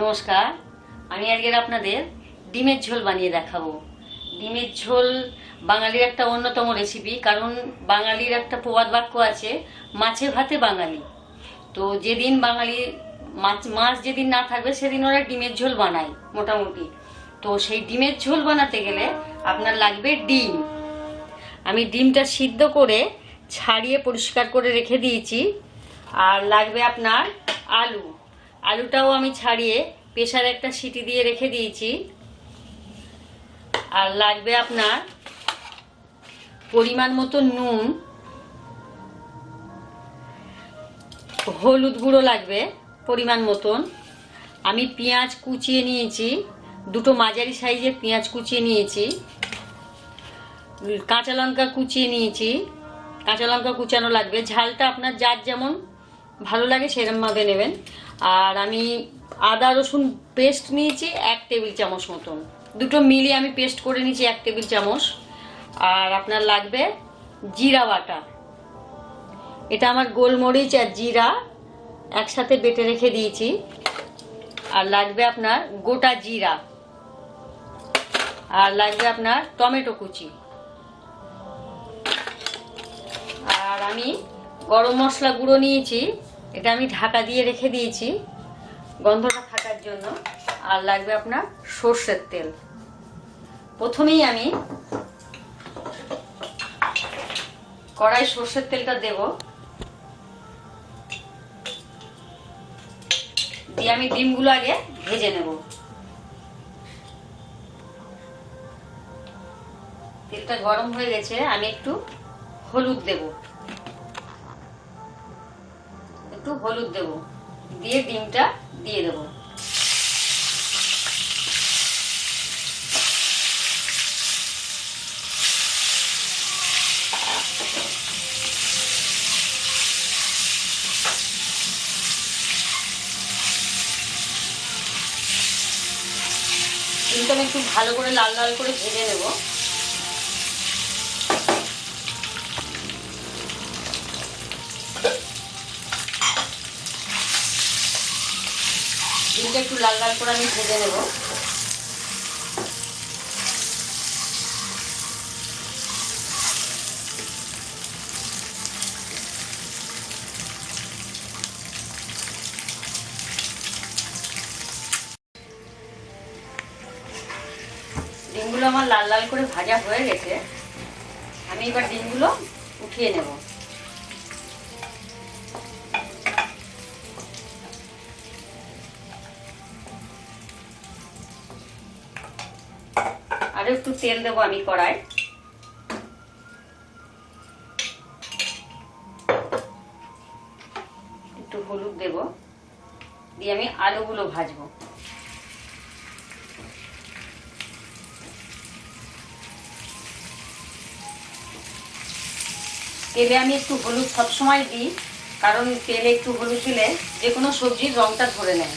নমস্কার, আমি আজকের আপনাদের ডিমের ঝোল বানিয়ে দেখাবো। ডিমের ঝোল বাঙালির একটা অন্যতম রেসিপি কারণ বাঙালির একটা প্রবাদ বাক্য আছে, মাছে ভাতে বাঙালি। তো যেদিন বাঙালি, মাছ মাছ যেদিন না থাকবে, সেদিন ওরা ডিমের ঝোল বানায়, মোটামুটি। তো সেই ডিমের ঝোল বানাতে গেলে আপনার লাগবে ডিম। আমি ডিমটা সিদ্ধ করে ছাড়িয়ে পরিষ্কার করে রেখে দিয়েছি, আর লাগবে আপনার আলু। আলুটাও আমি ছাড়িয়ে প্রেশারে একটা সিটি দিয়ে রেখে দিয়েছি। আর লাগবে আপনার পরিমাণ মতো নুন। হলুদ গুঁড়ো লাগবে পরিমাণ মতন। আমি পেঁয়াজ কুচিয়ে নিয়েছি। দুটো মাঝারি সাইজের পেঁয়াজ কুচিয়ে নিয়েছি। কাঁচা লঙ্কা কুচিয়ে নিয়েছি। কাঁচা লঙ্কা কুচানো লাগবে। ঝালটা আপনার যার যেমন ভালো লাগে সেরমভাবে নেবেন। আর আমি আদা, রসুন পেস্ট নিয়েছি এক টেবিল চামচ মতন। দুটো মিলিয়ে আমি পেস্ট করে নিয়েছি এক টেবিল চামচ। আর আপনার লাগবে জিরা বাটা। এটা আমার গোলমরিচ আর জিরা একসাথে বেটে রেখে দিয়েছি। আর লাগবে আপনার গোটা জিরা। আর লাগবে আপনার টমেটো কুচি। আর আমি গরম মশলা গুঁড়ো নিয়েছি। এটা আমি ঢাকা দিয়ে রেখে দিয়েছি। গন্ধটা থাকার জন্য। আর লাগবে আপনার সর্ষের তেল। প্রথমেই আমি কড়াই সর্ষের তেলটা দেব। দিয়ে আমি ডিমগুলো আগে ভেজে নেব। তেলটা গরম হয়ে গেছে, আমি একটু হলুদ দেব। হলুদ দেব। দিয়ে ডিমটা দিয়ে দেব। ডিমটা আমি একটু ভালো করে লাল লাল করে ভেজে নেব। ডিমটা একটু লাল লাল করে আমি ভেজে নেব। ডিমগুলো আমার লাল লাল করে ভাজা হয়ে গেছে। আমি এবার ডিমগুলো উঠিয়ে নেব। তেল দেবো আমি কড়াই একটু হলুদ দেব। দিয়ে আমি আলুগুলো ভাজবো। তেলে আমি একটু হলুদ সবসময় দিই, কারণ তেলে একটু হলুদ দিলে যে কোনো সবজির রংটা ধরে নেয়।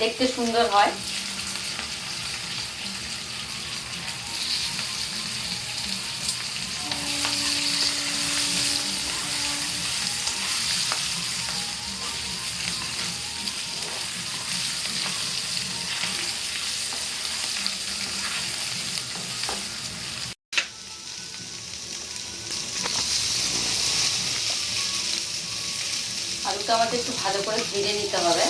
দেখতে সুন্দর হয়। ভালো করে ভেজে নিতে হবে।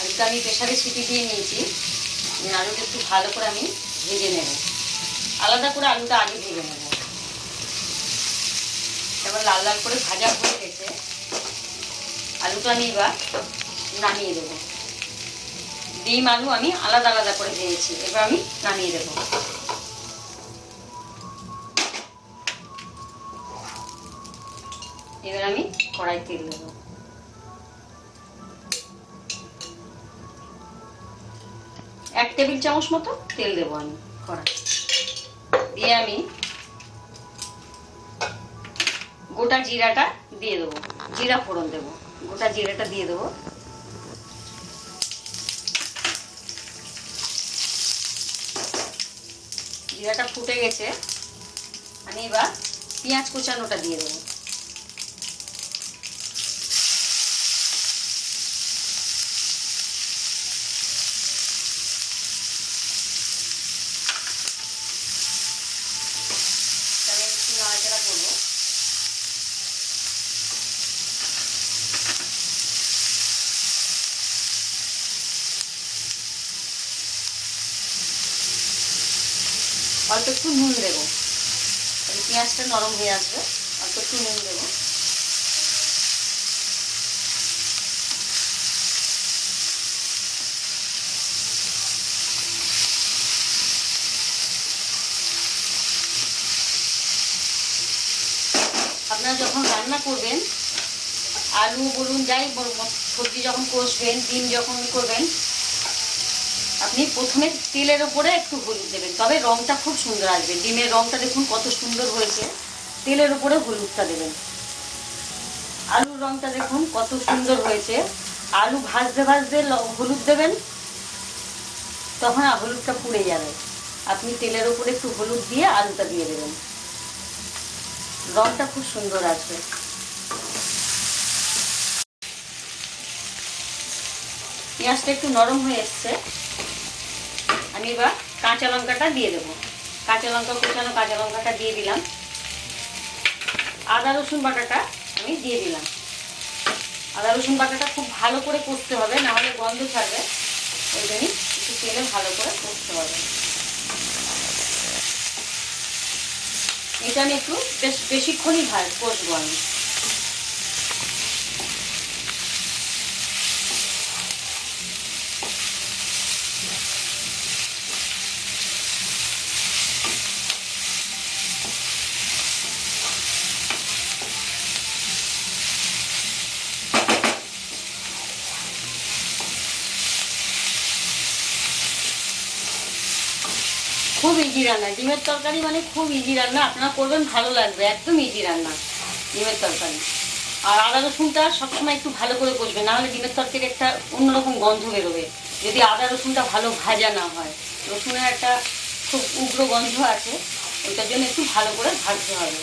আলুটা আমি প্রেশারে সিটি দিয়ে নিয়েছি। আলুটা একটু ভালো করে আমি ভেজে নেব। আলাদা করে আলুটা আগে ভেজে নেব। এবার লাল লাল করে ভাজা হয়ে গেছে। আলুটা আমি এবার নামিয়ে দেবো। ডিম, আলু আমি আলাদা আলাদা করে ভেজেছি। এবার আমি নামিয়ে দেবো। এবার আমি কড়াই তেল দেবো। টেবিল চামচ মতো তেল দেবো আমি দিয়ে আমি গোটা জিরাটা দিয়ে দেবো, জিরা ফোড়ন দেবো, গোটা জিরাটা দিয়ে দেবো। জিরাটা ফুটে গেছে, আমি এবার পেঁয়াজ কোচানোটা দিয়ে দেবো অল্প একটু নুন দেবো। পেঁয়াজটা নরম হয়ে আসবে, অল্প একটু নুন দেবো। আপনারা যখন রান্না করবেন, আলু বলুন যাই বলুন সবজি যখন কষবেন, ডিম যখন করবেন আপনি প্রথমে তেলের ওপরে একটু হলুদ দেবেন। তবে রংটা খুব সুন্দর আসবে। ডিমের রংটা দেখুন কত সুন্দর হয়েছে। তেলের ওপরে হলুদটা দেবেন। আলুর রংটা দেখুন কত সুন্দর হয়েছে। আলু ভাজতে ভাজতে হলুদ দেবেন। তখন হলুদটা পুড়ে যাবে। আপনি তেলের ওপরে একটু হলুদ দিয়ে আলুটা দিয়ে দেবেন। রংটা খুব সুন্দর আসবে। পেঁয়াজটা একটু নরম হয়ে এসছে। আমি এবার কাঁচা লঙ্কাটা দিয়ে দেবো। কাঁচা লঙ্কা কুচানো কাঁচা লঙ্কাটা দিয়ে দিলাম। আদা, রসুন বাটাটা আমি দিয়ে দিলাম। আদা, রসুন বাটাটা খুব ভালো করে কষতে হবে, না হলে গন্ধ ছাড়বে। ওই জন্যই একটু তেলে ভালো করে কষতে হবে। এটা আমি একটু বেশ বেশিক্ষণই ভাজ কষবো আমি খুব রান্না। ডিমের তরকারি মানে খুব ইজি রান্না, আপনারা করবেন, ভালো লাগবে, একদম ইজি রান্না, ডিমের তরকারি। আর আদা রসুনটা সবসময় একটু ভালো করে কষবে নাহলে ডিমের তরকারি একটা অন্যরকম গন্ধ বেরোবে। যদি আদা রসুনটা ভালো ভাজা না হয়, রসুনের একটা খুব উগ্র গন্ধ আছে, ওইটার জন্য একটু ভালো করে ভাজতে হবে।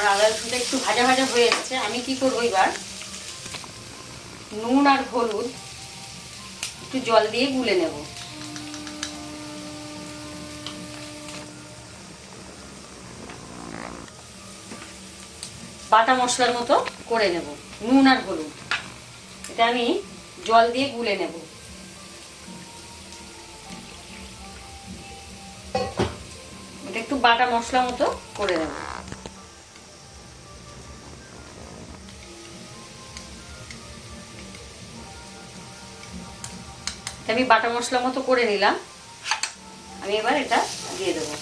আমার আদা রসুনটা একটু ভাজা ভাজা হয়ে এসেছে। আমি কি করব এবার? নুন আর হলুদ একটু জল দিয়ে গুলে নেব। বাটা মশলার মতো করে নেব। নুন আর হলুদ। এটা আমি জল দিয়ে গুলে নেব। এটা একটু বাটা মশলা মতো করে নেব। আমি বাটা মশলা মতো করে নিলাম। আমি এবার এটা দিয়ে দেবো।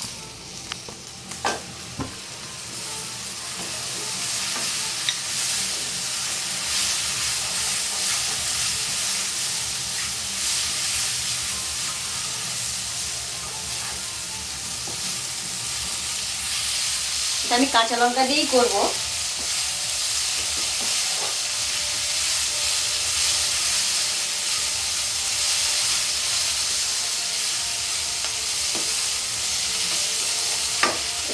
আমি কাঁচা লঙ্কা দিয়েই করব।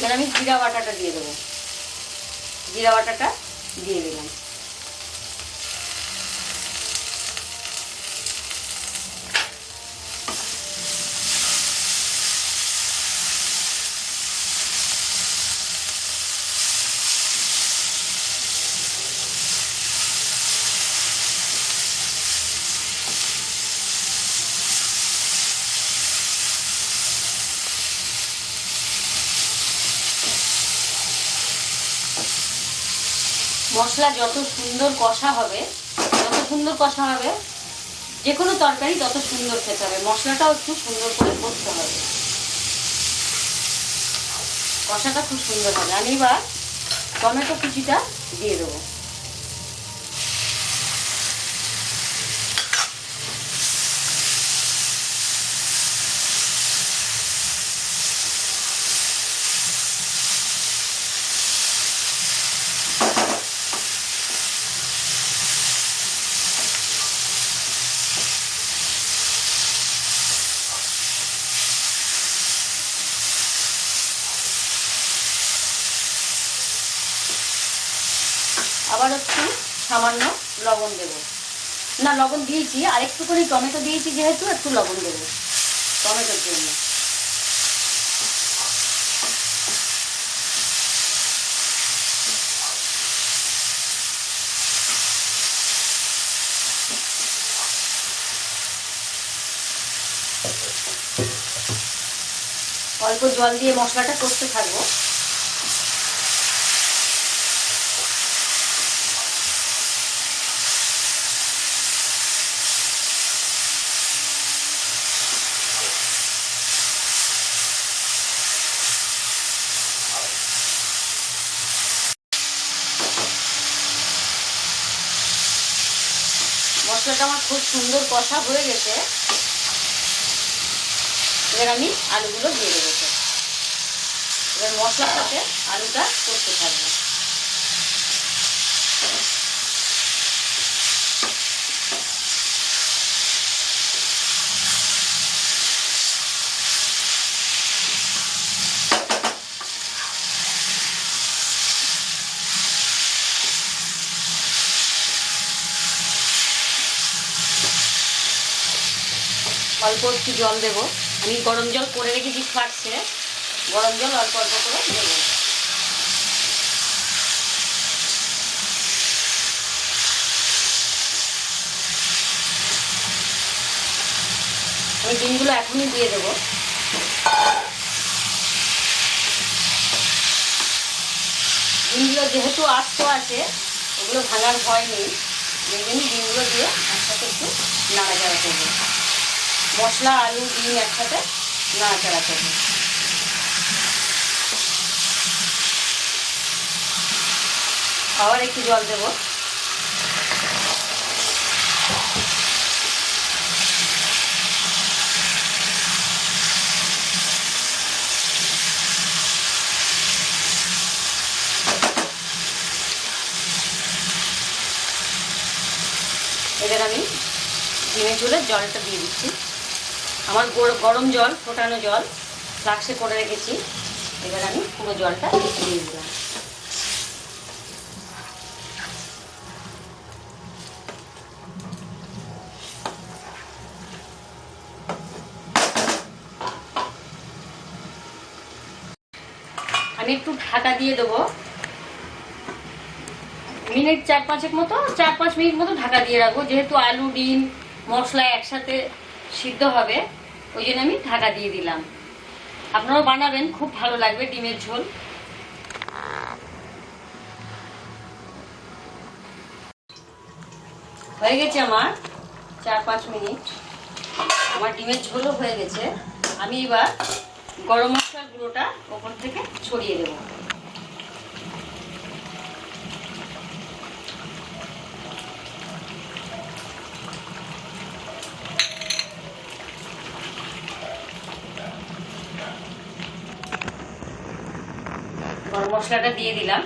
এখানে আমি জিরা বাটাটা দিয়ে দেবো। জিরা বাটাটা দিয়ে দিলাম। মশলা যত সুন্দর কষা হবে, যত সুন্দর কষা হবে যে কোনো তরকারি তত সুন্দর খেতে হবে। মশলাটাও একটু সুন্দর করে করতে হবে। কষাটা খুব সুন্দর হবে। আমি এবার টমেটো কুচিটা দিয়ে দেবো। সামান্য লবণ দেব। না, লবণ দিয়েছি, আর একটু করে টমেটো দিয়েছি যেহেতু, একটু লবণ দেব টমেটোর জন্য। অল্প জল দিয়ে মশলাটা করতে থাকব। মশলাটা আমার খুব সুন্দর কষা হয়ে গেছে। এবার আমি আলুগুলো দিয়ে দেবো। এবার মশলার সাথে আলুটা করতে থাকব। অল্প একটু জল দেবো। আমি গরম জল করে রেখেছি ফাটছে। গরম জল অল্প অল্প করে দেবো। আমি ডিমগুলো এখনই দিয়ে দেবো। ডিমগুলো যেহেতু আস্ত আছে, ওগুলো ভাঙার ভয় নেই। জন্য ডিমগুলো দিয়ে একসাথে একটু নাড়াচাড়া করব। মশলা আলু ডিম একসাথে নাড়াচাড়া করব আবার একটু জল দেবো। এবার আমি ডিমের ঝোলের জলটা দিয়ে দিচ্ছি। আমার গর- গরম জল, ফোটানো জল, ফ্লাক্সে করে রেখেছি। এবার আমি পুরো জলটা দিয়ে দিলাম। আমি একটু ঢাকা দিয়ে দেবো। মিনিট চার পাঁচেক মতো চার পাঁচ মিনিট মতো ঢাকা দিয়ে রাখব। যেহেতু আলু, ডিম, মশলা একসাথে সিদ্ধ হবে, ওই জন্য আমি ঢাকা দিয়ে দিলাম। আপনারাও বানাবেন, খুব ভালো লাগবে ডিমের ঝোল। হয়ে গেছে আমার চার পাঁচ মিনিট। আমার ডিমের ঝোলও হয়ে গেছে। আমি এবার গরম মশলার গুঁড়োটা ওপর থেকে ছড়িয়ে দেবো। গরম মশলাটা দিয়ে দিলাম।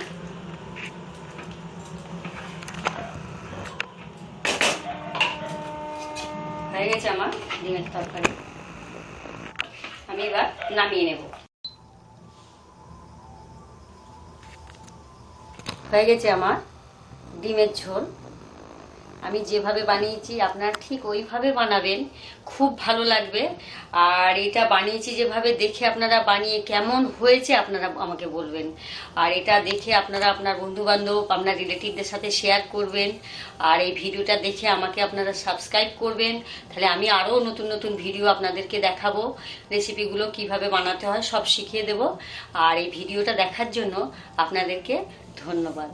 হয়ে গেছে আমার ডিমের তরকারি। আমি এবার নামিয়ে নেব। হয়ে গেছে আমার ডিমের ঝোল। আমি যেভাবে বানিয়েছি, আপনার ঠিক ওইভাবে বানাবেন। খুব ভালো লাগবে। আর এটা বানিয়েছি যেভাবে দেখে আপনারা বানিয়ে কেমন হয়েছে আপনারা আমাকে বলবেন। আর এটা দেখে আপনারা আপনার বন্ধু বান্ধব আপনার রিলেটিভদের সাথে শেয়ার করবেন। আর এই ভিডিওটা দেখে আমাকে আপনারা সাবস্ক্রাইব করবেন। তাহলে আমি আরও নতুন নতুন ভিডিও আপনাদেরকে দেখাবো। রেসিপিগুলো কীভাবে বানাতে হয় সব শিখিয়ে দেব। আর এই ভিডিওটা দেখার জন্য আপনাদেরকে ধন্যবাদ।